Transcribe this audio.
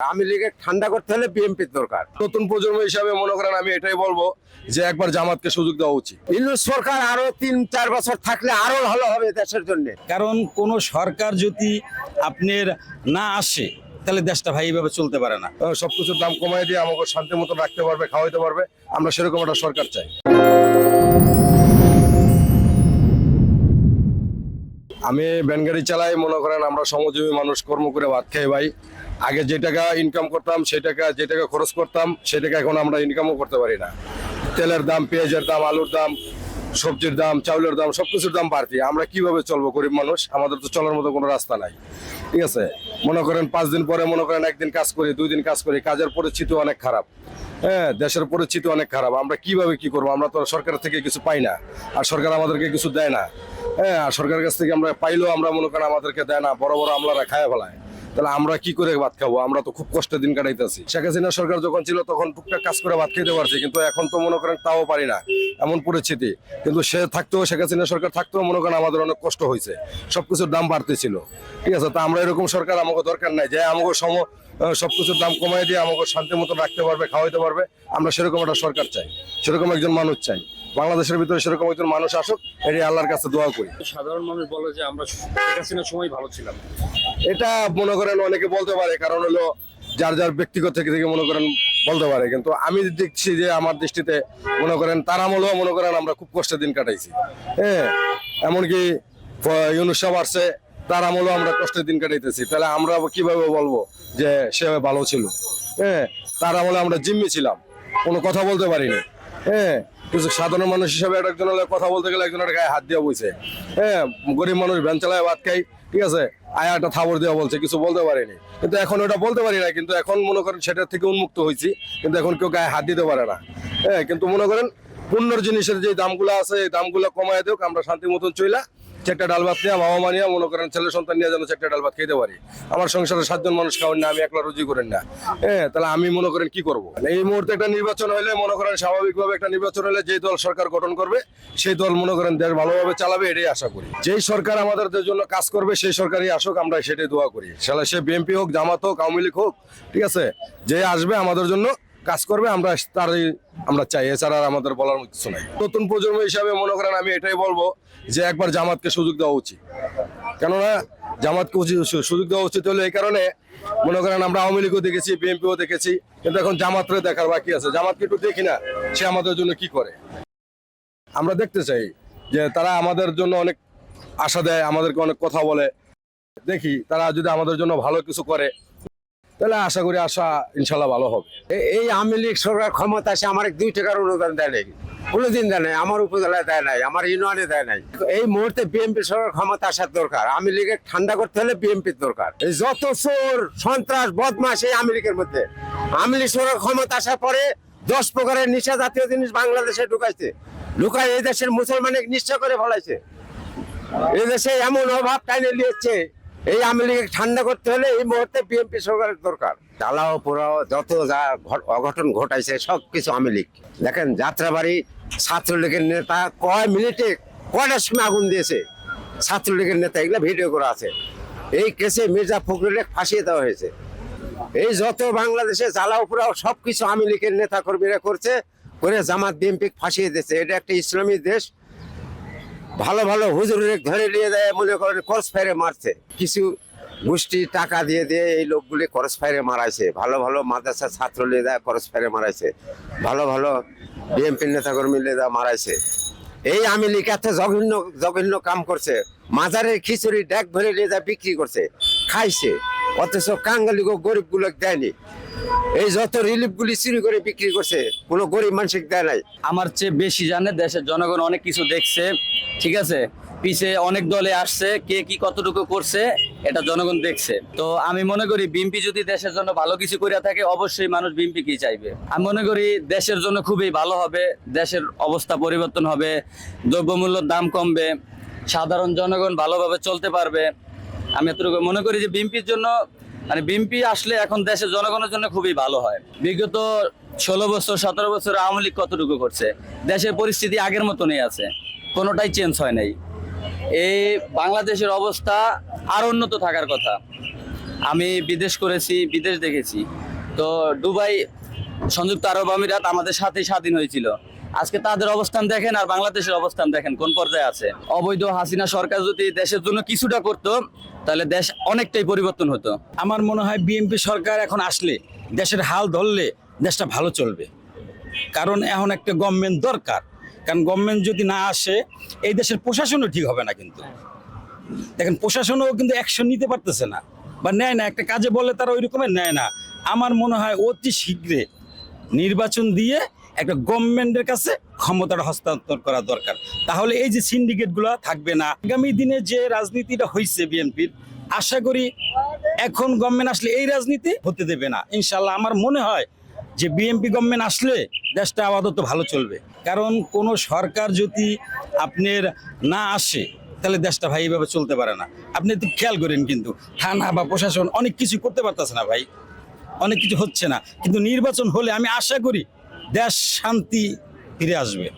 আমি লিগে ঠান্ডা করতে হলে বিএনপির দরকার। নতুন প্রজন্ম হিসাবে মনে করেন আমি এটাই বলব যে একবার জামাতকে সুযোগ দেওয়া উচিত। ইউনুস সরকার আরও তিন চার বছর থাকলে আরও ভালো হবে দেশের জন্য। কারণ কোনো সরকার যদি আপনার না আসে তাহলে দেশটা ভাই এইভাবে চলতে পারে না। সবকিছুর দাম কমাই দিয়ে আমাকে শান্তি মতো রাখতে পারবে খাওয়াইতে পারবে আমরা সেরকম একটা সরকার চাই। আমি ভ্যান গাড়ি চালাই মনে করেন আমরা শ্রমজীবী মানুষ কর্ম করে ভাত খাই ভাই। আগে যে টাকা ইনকাম করতাম, সেই টাকা, যে টাকা খরচ করতাম, সেই টাকা এখন আমরা ইনকামও করতে পারি না। তেলের দাম, পেঁয়াজের দাম, আলুর দাম, সবজির দাম, চাউলের দাম, সবকিছুর দাম বাড়তি। আমরা কীভাবে চলবো গরিব মানুষ? আমাদের তো চলার মতো কোনো রাস্তা নাই। ঠিক আছে? মনে করেন পাঁচ দিন পরে মনে করেন একদিন কাজ করি, দুই দিন কাজ করি, কাজের পরিস্থিতি অনেক খারাপ। হ্যাঁ দেশের পরিস্থিতি অনেক খারাপ। আমরা কীভাবে কি করব? আমরা তো সরকার থেকে কিছু পাই না। আর সরকার আমাদেরকে কিছু দেয় না। হ্যাঁ আর সরকারের কাছ থেকে আমরা পাইলেও আমরা মনে করেন আমাদেরকে দেয় না, বড় বড় আমলারা খায় ফেলায়। তাহলে আমরা কি করে ভাত খাব? আমরা তো খুব কষ্টে দিন কাটাইতেছি। শেখ হাসিনা সরকার যখন ছিল, তখন টুকটাক কাজ করে ভাত খেতে পারছি, কিন্তু এখন তো মনে করেন তাও পারি না। এমন পরিস্থিতি। কিন্তু সে থাকতেও, শেখ হাসিনা সরকার থাকতেও মনে করেন আমাদের অনেক কষ্ট হয়েছে। সবকিছুর দাম বাড়তেছিল। ঠিক আছে, তা আমরা এরকম সরকার আমাকে দরকার নাই। যে আমাকে সম সবকিছুর দাম কমাই দিয়ে আমাকে শান্তি মতো রাখতে পারবে, খাওয়াইতে পারবে, আমরা সেরকম একটা সরকার চাই। সেরকম একজন মানুষ চাই। বাংলাদেশের ভিতরে সেরকম একজন মানুষ আসুক এটি আল্লাহর কাছে দোয়া করি। সাধারণ মানুষ বলে যে আমরা সময় ভালো ছিলাম। এটা মনে করেন অনেকে বলতে পারে কারণ হলো যার যার ব্যক্তিগত থেকে থেকে মনে করেন বলতে পারে। কিন্তু আমি দেখছি যে আমার দৃষ্টিতে মনে করেন তার আমলেও মনে করেন আমরা খুব কষ্টের দিন কাটাইছি। হ্যাঁ এমনকি ইউনুস সাহেব আসছে তার আমলেও আমরা কষ্টের দিন কাটাইতেছি। তাহলে আমরা কীভাবে বলব যে সে ভালো ছিল? হ্যাঁ তার আমলে আমরা জিম্মি ছিলাম। কোনো কথা বলতে পারিনি। হ্যাঁ কিছু সাধারণ মানুষ হিসাবে একজন কথা বলতে গেলে একজনের গায়ে হাত দিয়ে বইছে। হ্যাঁ গরিব মানুষ ভ্যান চালায় ভাত খাই ঠিক আছে? আয়া একটা থাবর দেওয়া বলছে, কিছু বলতে পারিনি। কিন্তু এখন ওটা বলতে পারি না কিন্তু এখন মনে করেন সেটার থেকে উন্মুক্ত হয়েছি, কিন্তু এখন কেউ গায়ে হাত দিতে পারে না। হ্যাঁ কিন্তু মনে করেন পণ্যর জিনিসের যে দামগুলো আছে, এই দামগুলো কমায় দেওক আমরা শান্তি মতন চইলা চারটা ডাল ভাত নিয়ে বাবা মা নিয়ে মনে করেন ছেলে সন্তান নিয়ে যেন চারটা ডাল ভাত খেতে পারি। আমার সংসারে সাতজন মানুষ খাওয়ান না, আমি একলা রুজি করেন না। হ্যাঁ তাহলে আমি মনে করেন কি করব? এই মুহূর্তে একটা নির্বাচন হলে মনে করেন স্বাভাবিকভাবে একটা নির্বাচন হলে যে দল সরকার গঠন করবে, সেই দল মনে করেন দেশ ভালোভাবে চালাবে, এটাই আশা করি। যেই সরকার আমাদের জন্য কাজ করবে, সেই সরকারই আসুক, আমরা সেটাই দোয়া করি। সালা সে বিএনপি হোক, জামাত হোক, আওয়ামী লীগ হোক, ঠিক আছে? যে আসবে আমাদের জন্য কাজ করবে, আমরা তারই আমরা চাই। এছাড়া আমাদের বলার কিছু নাই। নতুন প্রজন্ম হিসাবে মনে করেন আমি এটাই বলব যে একবার জামাতকে সুযোগ দেওয়া উচিত। কেননা জামাতকে সুযোগ দেওয়া উচিত হলো এই কারণে মনে করেন আমরা আওয়ামী লীগও দেখেছি, বিএনপিও দেখেছি, কিন্তু এখন জামাতরে দেখার বাকি আছে। জামাতকে একটু দেখি না, সে আমাদের জন্য কি করে। আমরা দেখতে চাই যে তারা আমাদের জন্য অনেক আশা দেয়, আমাদেরকে অনেক কথা বলে। দেখি তারা যদি আমাদের জন্য ভালো কিছু করে তাহলে আশা করি আশা ইনশাল্লাহ ভালো হবে। এই আওয়ামী লীগ সরকার ক্ষমতা আসে আমার দুই টাকার অনুদান দেয় নাই। কোনোদিন দেয় নাই, আমার উপজেলায় দেয় নাই, আমার ইউনিয়নে দেয় নাই। এই মুহূর্তে বিএনপি সরকার ক্ষমতা আসার দরকার, আওয়ামী লীগের ঠান্ডা করতে হলে বিএনপির দরকার। এই যত চোর, সন্ত্রাস বদমাস এই আওয়ামী লীগের মধ্যে, আওয়ামী লীগ সরকার ক্ষমতা আসার পরে দশ প্রকারের নিশা জাতীয় জিনিস বাংলাদেশে ঢুকাইছে। ঢুকাই এই দেশের মুসলমানের নিশ্চয় করে ফলাইছে। এই দেশে এমন অভাব টাইনে নিয়েছে এই আওয়ামী লীগ ঠান্ডা করতে হলে এই মুহূর্তে বিএনপি সরকারের দরকার। জ্বালাও, পোড়াও, যত যা অঘটন ঘটাইছে সব কিছু আওয়ামী লীগ। দেখেন, যাত্রাবাড়ি ছাত্রলীগের নেতা কয় মিনিটে, কয়টার সময় আগুন দিয়েছে? ছাত্রলীগের নেতা, এগুলো ভিডিও করা আছে। এই কেসে মির্জা ফখরুলের ফাঁসিয়ে দেওয়া হয়েছে। এই যত বাংলাদেশে জ্বালাও, পোড়াও সব কিছু আওয়ামী লীগের নেতা কর্মীরা করছে, করে জামাত বিএনপি ফাঁসিয়ে দিয়েছে। এটা একটা ইসলামী দেশ ভালো ভালো হুজুরের ধরে নিয়ে দেয় মনে করেন ক্রস ফায়ারে মারছে। কিছু গোষ্ঠী টাকা দিয়ে দিয়ে এই লোকগুলি ক্রস ফায়ারে মারাইছে। ভালো ভালো মাদ্রাসা ছাত্র নিয়ে দেয় ক্রস ফায়ারে মারাইছে। ভালো ভালো বিএনপির নেতাকর্মী নিয়ে দেয় মারাইছে। এই আমি এত জঘন্য জঘন্য কাম করছে। মাজারের খিচুড়ি ডেক ভরে নিয়ে যায়, বিক্রি করছে। খাইছে। অথচ কাঙ্গালিগো গরিবগুলো দেয়নি এই যত রিলিফ গুলি চুরি করে বিক্রি করছে, কোনো গরিব মানুষকে দেয় নাই। আমার চেয়ে বেশি জানে দেশের জনগণ অনেক কিছু দেখছে, ঠিক আছে? পিছে অনেক দলে আসছে, কে কি কতটুকু করছে, এটা জনগণ দেখছে। তো আমি মনে করি বিএনপি যদি দেশের জন্য ভালো কিছু করে থাকে, অবশ্যই মানুষ বিএনপি কি চাইবে? আমি মনে করি, দেশের জন্য খুবই ভালো হবে, দেশের অবস্থা পরিবর্তন হবে, দ্রব্যমূল্যর দাম কমবে, সাধারণ জনগণ ভালোভাবে চলতে পারবে আমি এতটুকু মনে করি যে বিএনপির জন্য মানে বিএনপি আসলে এখন দেশের জনগণের জন্য খুবই ভালো হয়। বিগত ষোলো বছর, সতেরো বছর আওয়ামী লীগ কতটুকু করছে? দেশের পরিস্থিতি আগের মতনই আছে। কোনোটাই চেঞ্জ হয় নাই। এই বাংলাদেশের অবস্থা আরও উন্নত থাকার কথা। আমি বিদেশ করেছি, বিদেশ দেখেছি। তো দুবাই, সংযুক্ত আরব আমিরাত আমাদের সাথে স্বাধীন হয়েছিল। আজকে তাদের অবস্থান দেখেন আর বাংলাদেশের অবস্থান দেখেন, কোন পর্যায়ে আছে? অবৈধ হাসিনা সরকার যদি দেশের জন্য কিছুটা করত, তাহলে দেশ অনেকটাই পরিবর্তন হতো। আমার মনে হয় বিএনপি সরকার এখন আসলে দেশের হাল ধরলে দেশটা ভালো চলবে। কারণ এখন একটা গভর্নমেন্ট দরকার। কারণ গভর্নমেন্ট যদি না আসে, এই দেশের প্রশাসনও ঠিক হবে না কিন্তু। দেখেন, প্রশাসনও কিন্তু অ্যাকশন নিতে পারতেছে না। বা নেয় না, একটা কাজে বললে তারা ওই রকমের নেয় না। আমার মনে হয় অতি শীঘ্রে নির্বাচন দিয়ে একটা গভর্নমেন্টের কাছে ক্ষমতাটা হস্তান্তর করা দরকার। তাহলে এই যে সিন্ডিকেটগুলো থাকবে না। আগামী দিনে যে রাজনীতিটা হয়েছে বিএনপির, আশা করি এখন গভর্নমেন্ট আসলে এই রাজনীতি হতে দেবে না। ইনশাল্লাহ আমার মনে হয় যে বিএনপি গভর্নমেন্ট আসলে দেশটা আপাতত ভালো চলবে। কারণ কোনো সরকার যদি আপনার না আসে, তাহলে দেশটা ভাই এইভাবে চলতে পারে না। আপনি একটু খেয়াল করেন কিন্তু, থানা বা প্রশাসন অনেক কিছু করতে পারতেছে না ভাই। অনেক কিছু হচ্ছে না। কিন্তু নির্বাচন হলে আমি আশা করি দেশ শান্তি ফিরে আসবে।